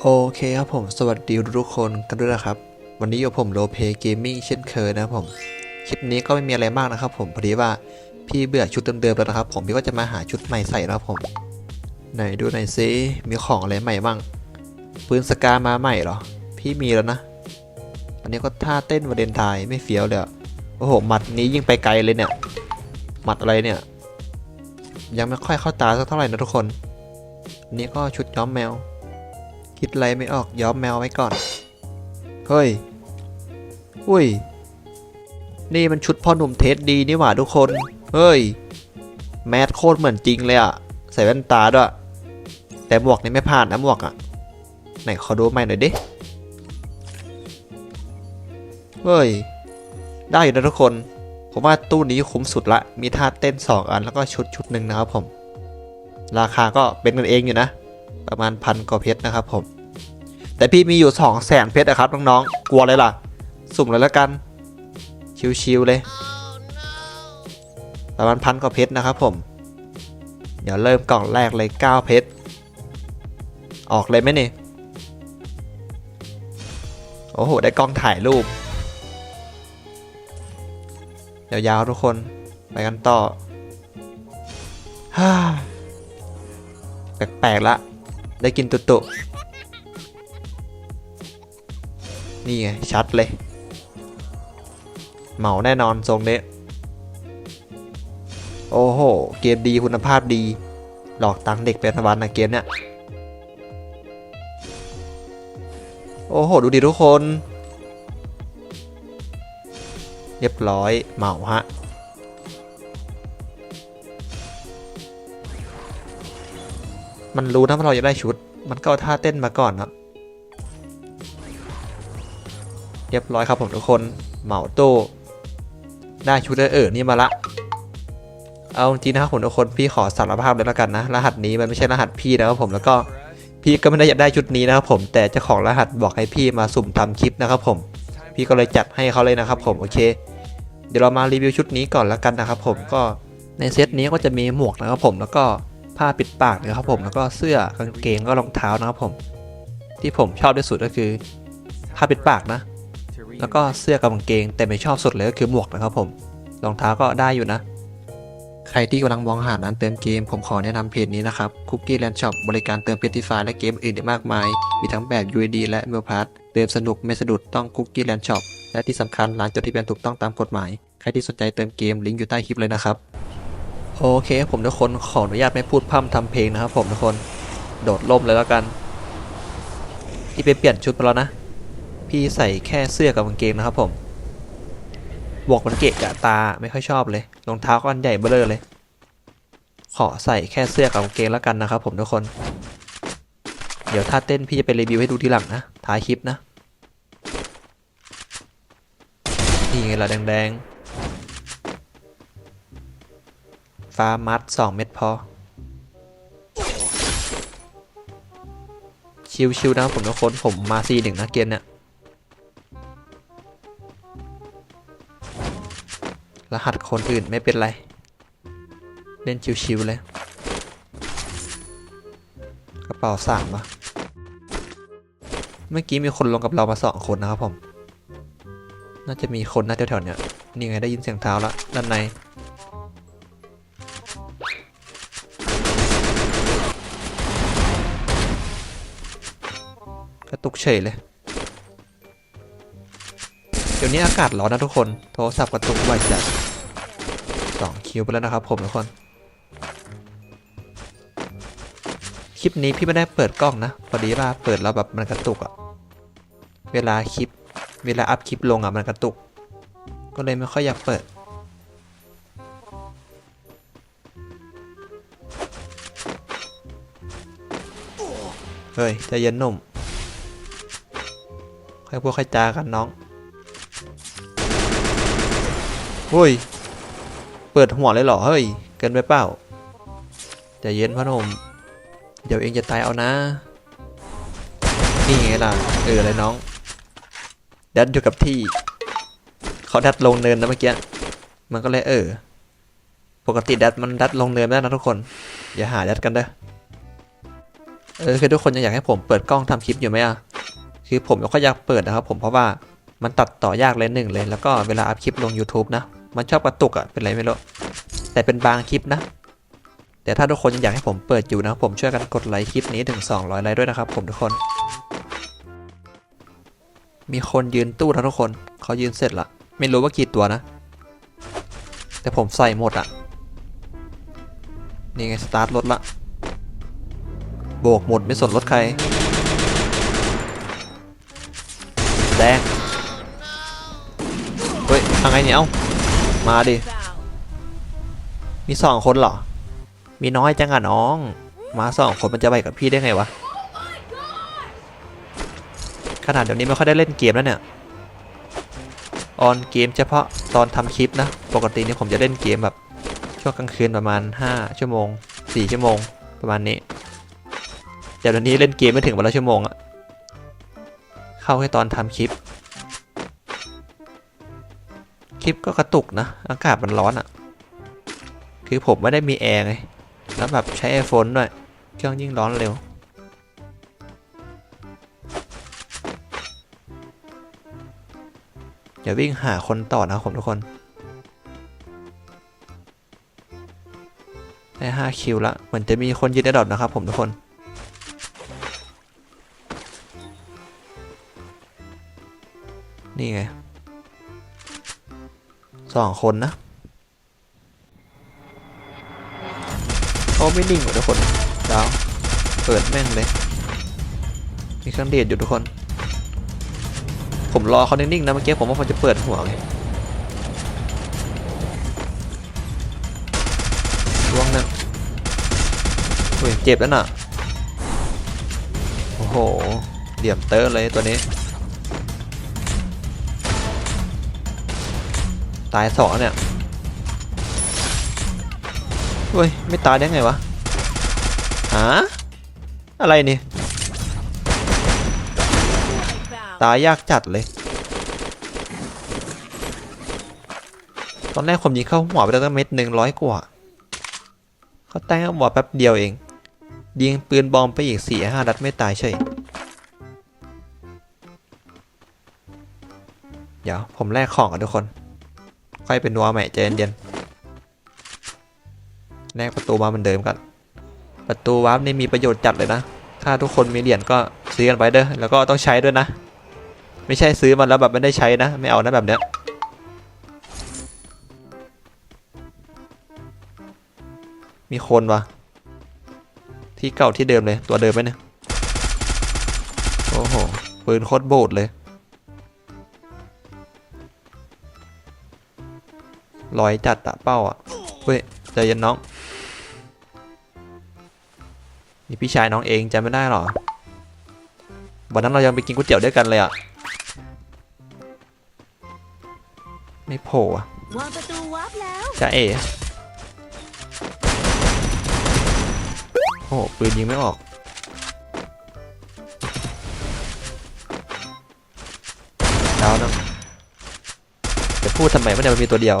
โอเคครับผม สวัสดีทุกคนกันด้วยนะครับ วันนี้อยู่ผมโลเพเกมมิ่งเช่นเคยนะครับผม คลิปนี้ก็ไม่มีอะไรมากนะครับผม พอดีว่าพี่เบื่อชุดเดิมๆแล้วนะครับ ผมพี่ก็จะมาหาชุดใหม่ใส่นะครับผม ไหนดูหน่อยซิ มีของอะไรใหม่บ้าง ปืนสกามาใหม่เหรอ พี่มีแล้วนะ อันนี้ก็ท่าเต้นวาเลนไทน์ไม่เฟี้ยวเลยอโอ้โห หมัดนี้ยิ่งไปไกลเลยเนี่ย หมัดอะไรเนี่ย ยังไม่ค่อยเข้าตาสักเท่าไหร่นะทุกคน อันนี้ก็ชุดย้อมแมว คิดอะไรไม่ออกย้อมแมวไว้ก่อน เฮ้ย อุ้ย นี่มันชุดพ่อหนุ่มเทสดีนี่หว่าทุกคน เฮ้ย แมสโคตรเหมือนจริงเลยอะใส่แว่นตาด้วย แต่หมวกนี่ไม่ผ่านนะหมวกอะไหนขอดูใหม่หน่อยดิ เฮ้ย ได้อยู่นะทุกคน ผมว่าตู้นี้คุ้มสุดละ มีท่าเต้น 2 อันแล้วก็ชุดชุดหนึ่งนะครับผม ราคาก็เป็นกันเองอยู่นะ ประมาณพันกว่าเพชรนะครับผม แต่พี่มีอยู่2 0 0แสนเพชรนะครับน้องๆ กลัวเลยล่ะ สุ่มเลยแล้วกัน ชิวๆเลยประมาณพันกว่าเพชรนะครับผม เดี๋ยวเริ่มกล่องแรกเลย 9 เพชร ออกเลยไหมนี่ โอ้โห ได้กล้องถ่ายรูป ยาวๆทุกคน ไปกันต่อฮ่าแปลกๆละ ได้กินตุตุ นี่ไง ชัดเลย เหมาแน่นอนทรงเนี้โอ้โห เกมดีคุณภาพดี หลอกตังเด็กเป็นวันนะเกมเนี้ยโอ้โห ดูดิทุกคน เรียบร้อยเหมาฮะมันรู้นะว่าเราอยากได้ชุด มันก็ท่าเต้นมาก่อนเนาะ รียบร้อยครับผมทุกคนเหมาตู้ได้ชุดเออนี่มาละ เอาจริงนะครับผมทุกคนพี่ขอสารภาพเลยแล้วกันนะ รหัสนี้มันไม่ใช่รหัสพี่นะครับผมแล้วก็พี่ก็ไม่ได้อยากได้ชุดนี้นะครับผมแต่เจ้าของรหัสบอกให้พี่มาสุ่มทำคลิปนะครับผม พี่ก็เลยจัดให้เขาเลยนะครับผมโอเค เดี๋ยวเรามารีวิวชุดนี้ก่อนแล้วกันนะครับผมก็ในเซตนี้ก็จะมีหมวกนะครับผมแล้วก็ผ้าปิดปากนะครับผมแล้วก็เสื้อกางเกงก็รองเท้านะครับผม ที่ผมชอบที่สุดก็คือผ้าปิดปากนะ แล้วก็เสื้อกับกางเกง แต่ไม่ชอบสุดเลยก็คือหมวกนะครับผม รองเท้าก็ได้อยู่นะ ใครที่กำลังมองหาร้านเติมเกม ผมขอแนะนำเพจนี้นะครับ Cookie Land Shop บริการเติมเพชรฟและเกมอื่นได้มากมาย มีทั้งแบบ UID และ m a i l p a s s เติมสนุกไม่สะดุดต้อง Cookie Land Shop และที่สำคัญร้านจดทะเบียนถูกต้องตามกฎหมาย ใครที่สนใจเติมเกมลิงก์อยู่ใต้คลิปเลยนะครับโอเคผมทุกคนขออนุญาตไม่พูดพร่ำทำเพลงนะครับผมทุกคนโดดล่มเลยแล้วกันพี่ไปเปลี่ยนชุดมาแล้วนะ พี่ใส่แค่เสื้อกับกางเกงนะครับผมบวกมันเกะกะตาไม่ค่อยชอบเลยรองเท้าก็อันใหญ่เบ้อเร่อเลย ขอใส่แค่เสื้อกับกางเกงแล้วกันนะครับผมทุกคน เดี๋ยวถ้าเต้นพี่จะไปรีวิวให้ดูทีหลังนะท้ายคลิปนะนี่ไงล่ะแดงๆ ฟ้ามัด2เม็ดพอ ชิวๆนะผมทุกคนผมมาซีหนึ่งนะเกมเนี่ย รหัสคนอื่นไม่เป็นไร เล่นชิวๆเลย กระเป๋าสามปะเมื่อกี้มีคนลงกับเรามาสองคนนะครับผม น่าจะมีคนน่าแถวๆเนี้ยนี่ไงได้ยินเสียงเท้าล้วด้านในกระตุกเฉยเลย ดี๋ยวนี้อากาศร้อนนะทุกคน โทรศัพท์กระตุกบ่อยจัดสองคิวไปแล้วนะครับผมทุกคน คลิปนี้พี่ไม่ได้เปิดกล้องนะ พอดีว่าเปิดแล้วแบบมันกระตุกอะเวลาคลิป เวลาอัพคลิปลงอะมันกระตุก ก็เลยไม่ค่อยอยากเปิดเฮ้ยใจเย็นหนุ่มค่อยพูดค่อยจากันน้อง เฮ้ย เปิดหัวเลยเหรอ เฮ้ย เกินไปเปล่าใจเย็นพ่อหนุ่มเดี๋ยวเองจะตายเอานะ นี่ไงล่ะ เอออะไรน้อง ดัดอยู่กับที่ เขาดัดลงเนินนะเมื่อกี้ มันก็เลยเออ ปกติดัดมันดัดลงเนินได้นะทุกคน อย่าหาดัดกันเด้อ เออคือทุกคนยังอยากให้ผมเปิดกล้องทำคลิปอยู่ไหมอะ คือผมก็อยากเปิดนะครับผมเพราะว่ามันตัดต่อยากเลยหนึ่งเลย แล้วก็เวลาอัพคลิปลง YouTube นะ มันชอบกระตุกอะ เป็นไรไม่รู้ แต่เป็นบางคลิปนะ แต่ถ้าทุกคนยังอยากให้ผมเปิดอยู่นะผมช่วยกันกดไลค์คลิปนี้ถึง 200 ไลค์ด้วยนะครับ ผมทุกคน มีคนยืนตู้นะทุกคน เขายืนเสร็จละ ไม่รู้ว่ากี่ตัวนะ แต่ผมใส่หมดอะ นี่ไงสตาร์ทรถละ โบกหมดไม่สนรถใคร แดง เฮ้ยทางไงเนี่ยเอ้า มาดิ มีสองคนเหรอ มีน้อยจังอะน้อง มาสองคนมันจะไปกับพี่ได้ไงวะ ขนาดเดี๋ยวนี้ไม่ค่อยได้เล่นเกมแล้วเนี่ย ออนเกมเฉพาะตอนทำคลิปนะ ปกตินี่ผมจะเล่นเกมแบบช่วงกลางคืนประมาณ 5 ชั่วโมง 4 ชั่วโมงประมาณนี้ แต่เดี๋ยวนี้เล่นเกมไม่ถึงวันละชั่วโมงอะเข้าแค่ตอนทำคลิป คลิปก็กระตุกนะ อากาศมันร้อนอะคือผมไม่ได้มีแอร์ไง แล้วแบบใช้ไอโฟนด้วย เครื่องยิ่งร้อนเร็ว เดี๋ยววิ่งหาคนต่อนะผมทุกคน ได้ 5 คิวละเหมือนจะมีคนยืนได้ดอทนะครับผมทุกคนนี่ไง สองคนนะเขาไม่นิ่งหรอทุกคนดาวเปิดแม่งเลย มีเครื่องเดชอยู่ทุกคน ผมรอเขานิ่งๆนะเมื่อกี้ผมว่าเขาจะเปิดหัวไงล่วงนะเฮ้ยเจ็บแล้วน่ะ โอ้โหเดี่ยมเตอร์เลยตัวนี้ ตายสองเนี่ยเฮ้ย ไม่ตายได้ไงวะหาอะไรนี่ ตายยากจัดเลย ตอนแรกผมยิงเข้าหัวไปแล้วตั้งเม็ดหนึ่งร้อยกว่า เขาแต่งเอาหัวแป๊บเดียวเอง ยิงปืนบอมไปอีกสี่ห้านัดไม่ตายเฉยเดี๋ยวผมแลกของกันทุกคน ค่อยเป็นนัวใหม่ใจเย็นๆแลกประตูมาเหมือนเดิมกัน ประตูวาร์ปนี่มีประโยชน์จัดเลยนะ ถ้าทุกคนมีเหรียญก็ซื้อกันไปเด้อ แล้วก็ต้องใช้ด้วยนะ ไม่ใช่ซื้อมันแล้วแบบไม่ได้ใช้นะ ไม่เอานะแบบเนี้ยมีคนวะที่เก่าที่เดิมเลยตัวเดิมไหมเนี่ย โอ้โหปืนโคตรโบดเลย ลอยจัดตะเป้าอะเฮ้ยใจเย็นน้องนี่พี่ชายน้องเองจำไม่ได้หรอวันนั้นเรายังไปกินก๋วยเตี๋ยวด้วยกันเลยอะไม่โผล่อะวางประตูวาร์ปแล้วจ้าเอโอ้โหปืนยิงไม่ออกดาวนะจะพูดทำไมไม่ได้มันมีตัวเดียว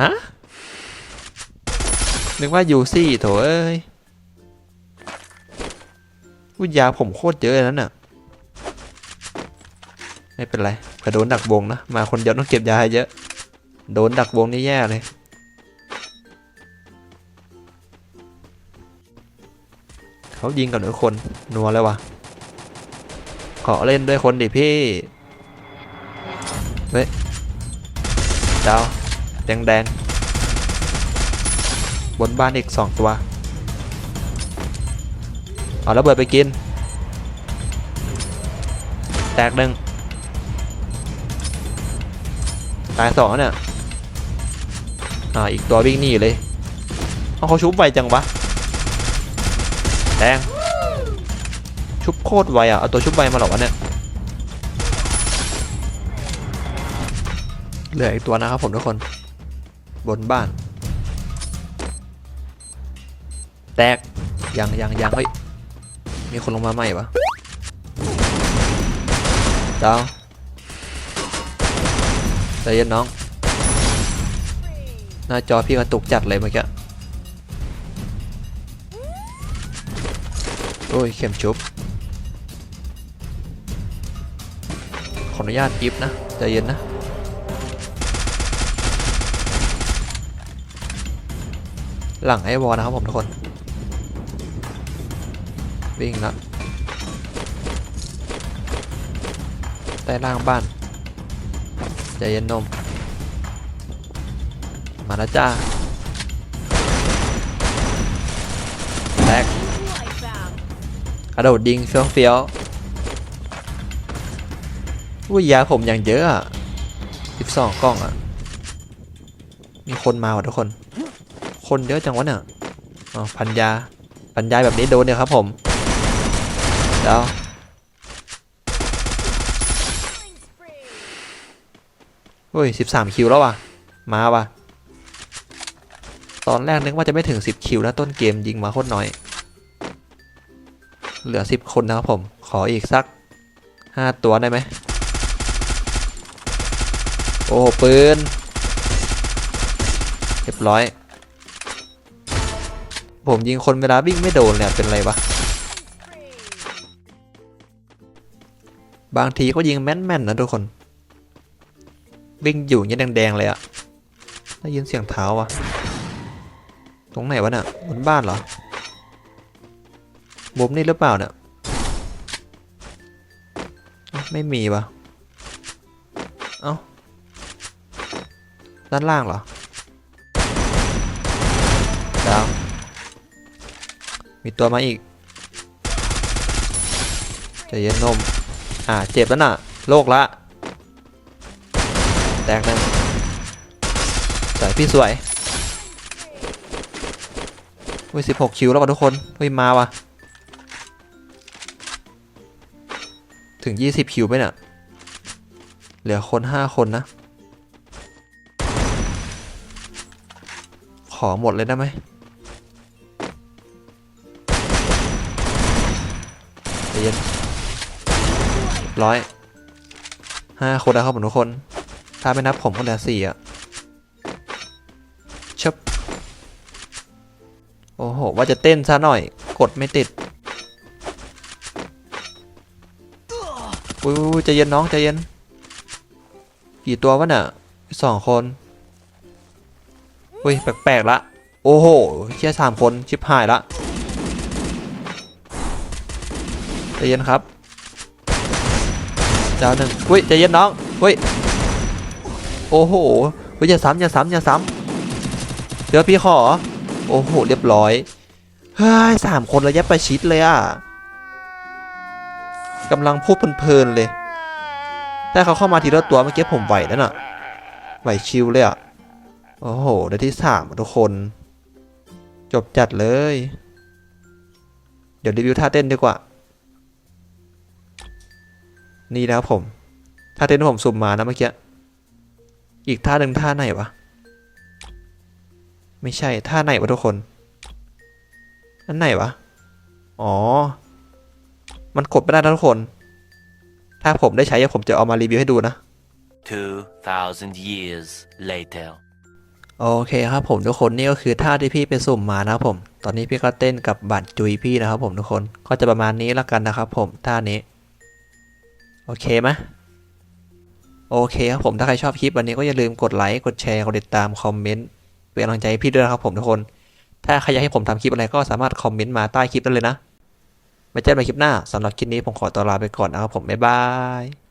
ฮะ นึกว่ายูซี่โถเอ้ยวุยยาผมโคตรเยอะเลยนั่นน่ะ ไม่เป็นไรเผื่อโดนดักวงนะ มาคนเดียวต้องเก็บยาให้เยอะ โดนดักวงนี่แย่เลยเขายิงกับหนึ่งคน นัวแล้ววะขอเล่นด้วยคนดิพี่ เฮ้ยดาว แดงๆ บนบ้านอีกสองตัว เอาระเบิดไปกิน แตกหนึ่งตายสองเนี่ย อ่า อีกตัววิ่งหนีเลยเอาเขาชุบไวจังวะแดงชุบโคตรไวอะ เอาตัวชุบไวมาหรอวะเนี่ย เหลืออีกตัวนะครับผมทุกคน บนบ้าน แตกยังยังยังเฮ้ย มีคนลงมาใหม่ปะดาวใจเย็นน้อง หน้าจอพี่กระตุกจัดเลยเมื่อกี้ โอ้ย เข็มชุบ ขออนุญาตอิฟนะ ใจเย็นนะ หลังไอ้วอลนะครับผมทุกคน วิ่งละใต้ล่างบ้านใจเย็นนม มาแล้วจ้าแตกกระโดดยิงเฟี้ยวเฟี้ยวอุ้ยยาผมอย่างเยอะอะ12 กล้องอะ มีคนมาว่ะทุกคน คนเยอะจังวะเนี่ยอ๋อพันยา พันยาแบบนี้โดนเนี่ยครับผมเดี๋ยวเฮ้ย13คิวแล้วว่ะ มาว่ะ ตอนแรกนึกว่าจะไม่ถึง10คิวนะต้นเกมยิงมาโคตรน้อย เหลือ10คนนะครับผม ขออีกสัก5ตัวได้ไหม โอ้โหปืน เรียบร้อย ผมยิงคนเวลาวิ่งไม่โดนเนี่ยเป็นไรวะ บางทีก็ยิงแม่นๆนะทุกคน วิ่งอยู่เงี้ยแดงๆเลยอะได้ยินเสียงเท้าอะตรงไหนวะเนี่ยบนบ้านเหรอมุมนี่หรือเปล่าเนี่ยไม่มีวะเอ้าด้านล่างเหรอ มีตัวมาอีกใจเย็นนม อ่า เจ็บแล้วน่ะ โลกละ แตกนึ่งสวยพี่สวยเฮ้ยสิบหกคิวแล้วว่ะทุกคนเฮ้ยมาว่ะ ถึงยี่สิบคิวไปเนี่ย เหลือคนห้าคนนะ ขอหมดเลยได้ไหม เย็นร้อยห้าคนแล้วครับผมทุกคน ถ้าไม่นับผมก็เหลือสี่อะชบโอ้โห ว่าจะเต้นซะหน่อย กดไม่ติดอุ้ยอุ้ยใจเย็นน้องใจเย็น กี่ตัววะเนี่ยสองคนอุ้ยแปลกๆละ โอ้โหเชี่ยสามคนชิบหายละ ใจเย็นครับดาวหนึ่งอุ้ยใจเย็นน้องอุ้ยโอ้โหอุ้ยอย่าซ้ำอย่าซ้ำอย่าซ้ำเดี๋ยวพี่ขอ โอ้โห เรียบร้อย เฮ้ยสามคนระยะประชิดเลยอะกำลังพูดเพลินๆเลยถ้าเขาเข้ามาทีละตัวเมื่อกี้ผมไหวแล้วน่ะ ไหวชิวเลยอะ โอ้โหได้ที่สามทุกคน จบจัดเลย เดี๋ยวรีวิวท่าเต้นดีกว่า นี่นะครับผมท่าเต้นที่ผมสุ่มมานะเมื่อกี้ อีกท่าหนึ่งท่าไหนวะ ไม่ใช่ท่าไหนวะทุกคน อันไหนวะ อ๋อ มันกดไม่ได้นะทุกคน ถ้าผมได้ใช้เดี๋ยวผมจะเอามารีวิวให้ดูนะ 2,000 years later. โอเคครับผมทุกคนนี่ก็คือท่าที่พี่ไปสุ่มมานะครับผม ตอนนี้พี่ก็เต้นกับบัตรจุยพี่นะครับผมทุกคน ก็จะประมาณนี้แล้วกันนะครับผมท่านี้ โอเคไหมโอเคครับผมถ้าใครชอบคลิปวันนี้ก็อย่าลืมกดไลค์กดแชร์กดติดตามคอมเมนต์เป็นกำลังใจให้พี่ด้วยนะครับผมทุกคน ถ้าใครอยากให้ผมทำคลิปอะไรก็สามารถคอมเมนต์มาใต้คลิปได้เลยนะไว้เจอกันใหม่คลิปหน้าสำหรับคลิปนี้ผมขอตัวลาไปก่อนนะครับผมบ๊ายบาย